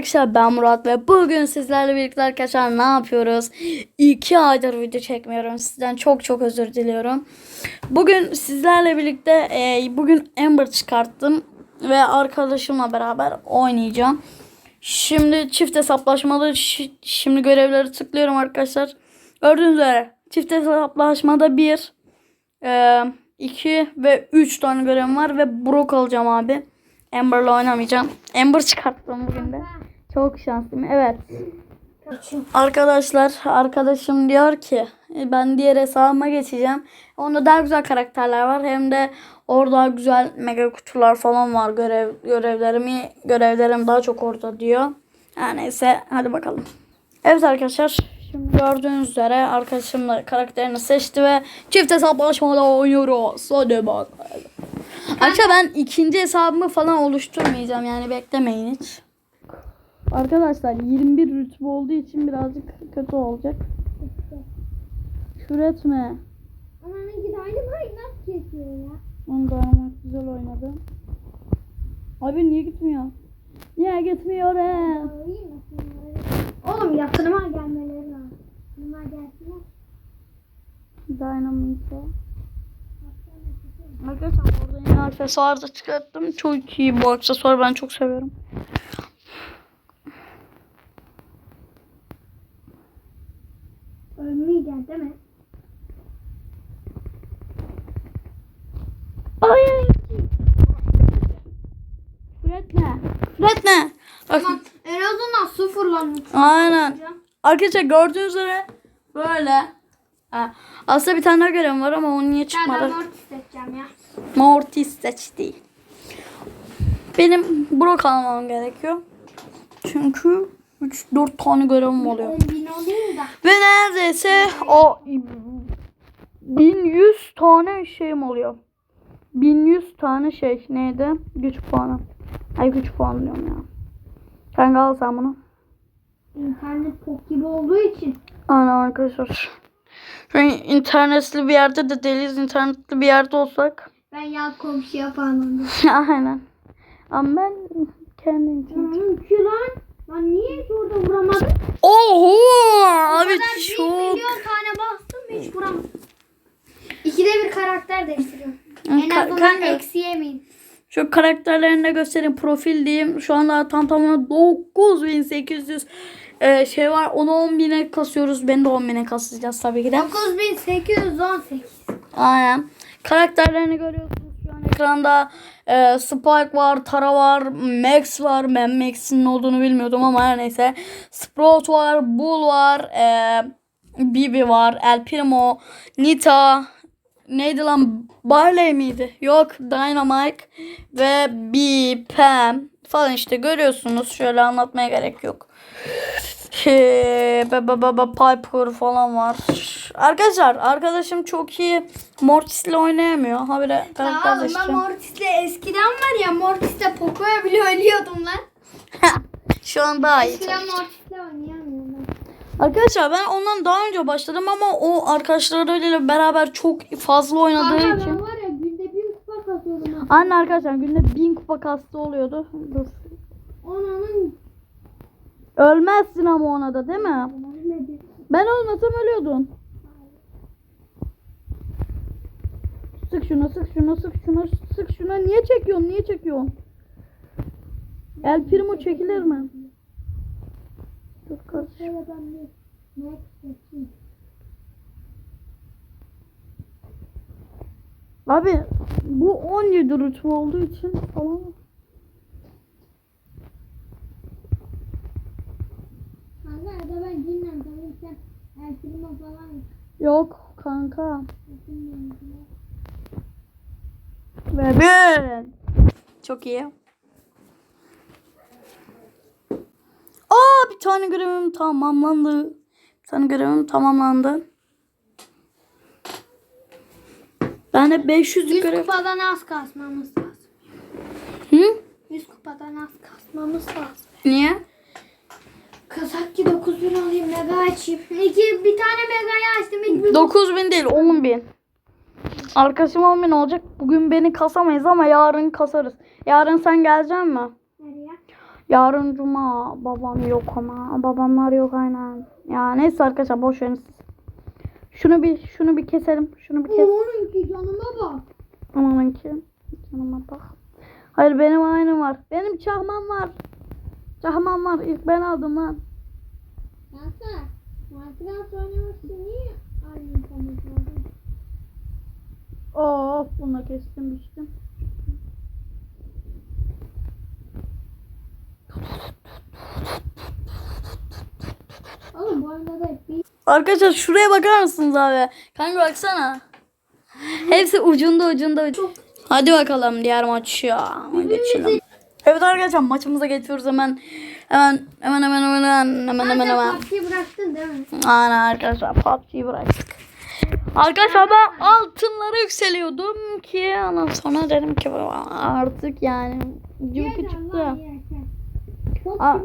arkadaşlar ben Murat ve bugün sizlerle birlikte arkadaşlar ne yapıyoruz? İki aydır video çekmiyorum. Sizden çok çok özür diliyorum. Bugün sizlerle birlikte e, bugün Ember çıkarttım ve arkadaşımla beraber oynayacağım. Şimdi çift hesaplaşmalı şi- şimdi görevleri tıklıyorum arkadaşlar. Gördüğünüz üzere çift hesaplaşmada 1 2 ve 3 tane görevim var ve Brock alacağım abi. Amber'la oynamayacağım. Amber çıkarttım bugün de. Çok şanslıyım. Evet. Arkadaşlar arkadaşım diyor ki "E, ben diğer hesabıma geçeceğim. Onda daha güzel karakterler var. Hem de orada güzel mega kutular falan var. Görev görevlerimi görevlerim daha çok orada diyor. Her neyse hadi bakalım. Evet arkadaşlar şimdi gördüğünüz üzere arkadaşım da karakterini seçti ve çift hesaplaşmada oynuyoruz. Hadi bakalım. Arkadaşlar ben ikinci hesabımı falan oluşturmayacağım yani beklemeyin hiç. Arkadaşlar 21 rütbe olduğu için birazcık kötü olacak. Küfür etme. Ananın aynı bay nasıl kesiyor ya? Onu da ama güzel oynadı. Abi niye gitmiyor? Niye gitmiyor he? Oğlum yakınıma gelmeleri lazım. Bunlar gelsinler. Dynamite. Arkadaşlar orada yine aksesuar da çıkarttım. Çok iyi bu aksesuar ben çok seviyorum. Ölmeyeceksin değil mi? Ay. Üretme. Üretme. Bak. Tamam. En azından sıfırlanmış. Aynen. Arkadaşlar gördüğünüz üzere böyle. Ha. Aslında bir tane daha görevim var ama onu niye Ben çıkmadı? de mortis seçeceğim ya. Mortis seçti. Benim Brock almam gerekiyor. Çünkü 3-4 tane görevim oluyor. 10 bin oluyor da. Ve neredeyse o 1100 tane şeyim oluyor. 1100 tane şey neydi? Güç puanı. Ay güç puanı diyorum ya. Kanka al sen bunu. İnternet pok gibi olduğu için. Aynen arkadaşlar. Çünkü internetli bir yerde de değiliz. internetli bir yerde olsak. Ben ya komşu yapanım. Aynen. Ama ben kendi internet. Çünkü lan. Lan niye hiç orada vuramadım? Oho! Abi çok. milyon tane bastım hiç vuramadım. İkide bir karakter değiştiriyorum. En ka- azından kanka. eksi yemeyin. Şu karakterlerini de göstereyim. Profil diyeyim. Şu anda tam tamına 9800 e, şey var. Onu 10.000'e kasıyoruz. Ben de 10.000'e kasacağız tabii ki de. 9818. Aynen. Karakterlerini görüyorsunuz ekranda. E, Spike var, Tara var, Max var. Ben Max'in olduğunu bilmiyordum ama her neyse. Sprout var, Bull var, e, Bibi var, El Primo, Nita, neydi lan? Barley miydi? Yok, Dynamite ve B, Pam falan işte görüyorsunuz. Şöyle anlatmaya gerek yok. Ee, ba- ba- ba- ba- Piper falan var. Arkadaşlar arkadaşım çok iyi Mortis'le oynayamıyor. Habire karakter Tamam ben değiştireceğim. Mortis'le eskiden var ya Mortis'le Poco'ya bile ölüyordum lan. Şu an daha iyi. Eskiden. Mortis'le oynayamıyorum ben. Arkadaşlar ben ondan daha önce başladım ama o arkadaşlarıyla beraber çok fazla oynadığı Kanka için. ben var ya günde bir kupa kasıyordum. ha. Anne arkadaşlar günde bin kupa kastı oluyordu. Dur. Onun Ölmezsin ama ona da değil mi? Ben olmasam ölüyordun. Sık şuna sık şuna sık şuna sık şuna. Niye çekiyorsun? Niye çekiyorsun? El Primo çekilir mi? Dur kardeşim. Abi bu 17 rütbe olduğu için falan. Kanka ya da ben cinle sanırım sen El Primo falan Yok kanka. Ve. Çok iyi. Aa bir tane görevim tamamlandı. Bir tane görevim tamamlandı. Ben de 500 100 görev. kupadan az kasmamız lazım. Hı? 100 kupadan az kasmamız lazım. Niye? Kasak ki 9000 alayım mega açayım. İki, bir tane megayı açtım. Hiç bir 9000 değil 10.000. Arkadaşım 10.000 olacak. Bugün beni kasamayız ama yarın kasarız. Yarın sen geleceksin mi? Nereye? Yarın cuma babam yok ama babamlar yok aynen. Ya neyse arkadaşlar boş verin. Şunu bir şunu bir keselim. Şunu bir kes. Onunki canıma bak. Amanınki. Canıma bak. Hayır benim aynı var. Benim çakmam var. Çakmam var. İlk ben aldım lan. Kanka. Minecraft oynamak için niye komut aldın? Of bunu kestim biçtim. Oğlum bu arada da hep bir Arkadaşlar şuraya bakar mısınız abi? Kanka baksana. Hepsi ucunda ucunda ucunda. Hadi bakalım diğer maç ya. Geçelim. Evet arkadaşlar maçımıza geçiyoruz hemen. Hemen hemen hemen hemen hemen hemen hemen hemen. PUBG'yi bıraktın değil mi? Aynen arkadaşlar PUBG'yi bıraktık. Arkadaşlar ben altınlara yükseliyordum ki ondan sonra dedim ki artık yani cıvkı çıktı. Onu.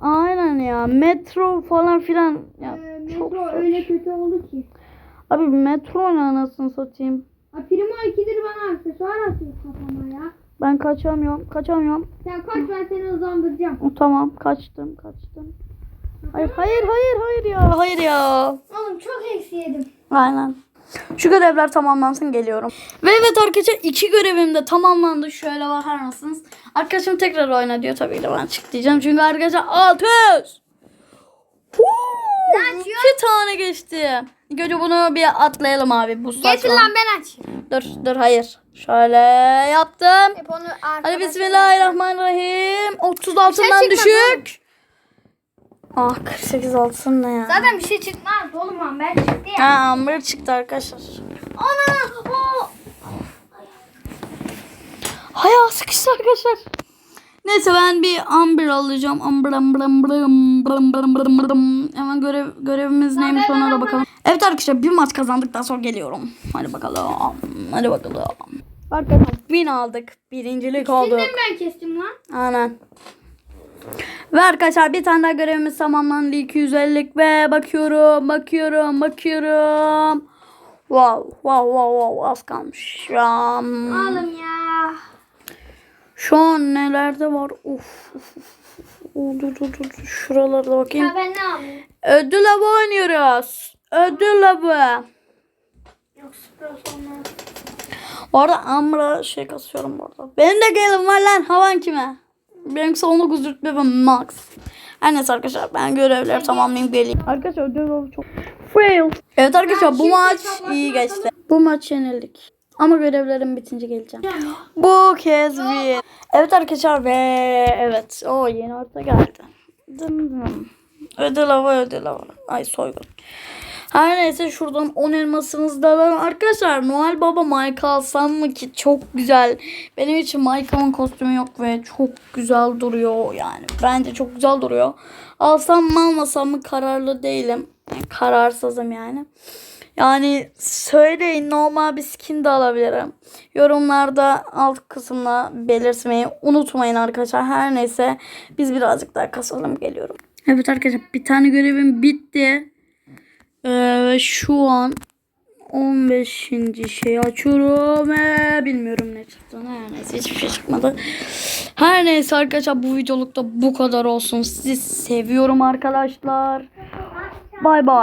Aynen ya metro falan filan ya Ee, çok metro zor. öyle kötü oldu ki. Abi metro ne anasını satayım. Ha, Primo ikidir bana aksesuar atıyor kafama ya. Ben kaçamıyorum kaçamıyorum. Sen kaç ben seni hızlandıracağım. O, tamam kaçtım kaçtım. Hayır hayır hayır hayır ya hayır ya. Oğlum çok eksi yedim. Aynen. Şu görevler tamamlansın geliyorum. Ve evet arkadaşlar iki görevim de tamamlandı. Şöyle bakar mısınız? Arkadaşım tekrar oyna diyor tabii ki ben çık diyeceğim. Çünkü arkadaşlar 600. Huu! İki tane geçti. Önce bunu bir atlayalım abi. Bu saçma. ben aç. Dur dur hayır. Şöyle yaptım. Hep onu Hadi bismillahirrahmanirrahim. 30 altından çıkmaz düşük. Ah 48 altın ne ya? Zaten bir şey çıkmaz oğlum amber çıktı ya. Ha amber çıktı arkadaşlar. Ana! O! Hayal sıkıştı arkadaşlar. Neyse ben bir amber alacağım. Amber amber amber amber amber amber amber Hemen görev, görevimiz neymiş ona da bakalım. Evet arkadaşlar bir maç kazandıktan sonra geliyorum. Hadi bakalım. Hadi bakalım. Arkadaşlar bin aldık. Birincilik olduk. Şimdi ben kestim lan. Aynen. Ve arkadaşlar bir tane daha görevimiz tamamlandı. 250'lik ve bakıyorum, bakıyorum, bakıyorum. Wow, wow, wow, wow az kalmış. Ya, Oğlum ya. şu an nelerde var? Uf. uf, uf, Dur dur dur. Şuralarda bakayım. Ya ben ne yapayım? Ödül avı oynuyoruz. Ödül avı. Yok. Bu arada Amra şey kasıyorum bu arada. Benim de gelim var lan. Havan kime? Benimkisi 19 rütbe ve max. Her neyse arkadaşlar ben görevleri tamamlayayım geleyim. Arkadaşlar ödül avı çok fail. Evet arkadaşlar bu maç iyi geçti. Bu maç yenildik. Ama görevlerim bitince geleceğim. Bu kez bir. Evet arkadaşlar ve evet o yeni orta geldi. Dım dım. Ödül hava ödül hava. Ay soygun. Her neyse şuradan 10 elmasınızı da alalım. Arkadaşlar Noel Baba Mike alsam mı ki çok güzel. Benim için Mike'ın kostümü yok ve çok güzel duruyor yani. Bence çok güzel duruyor. Alsam mı almasam mı kararlı değilim. Yani kararsızım yani. Yani söyleyin normal bir skin de alabilirim. Yorumlarda alt kısımda belirtmeyi unutmayın arkadaşlar. Her neyse biz birazcık daha kasalım geliyorum. Evet arkadaşlar bir tane görevim bitti. Ee, şu an 15. şeyi açıyorum ve bilmiyorum ne çıktı. Her neyse hiçbir şey çıkmadı. Her neyse arkadaşlar bu videolukta bu kadar olsun. Sizi seviyorum arkadaşlar. Bay bay.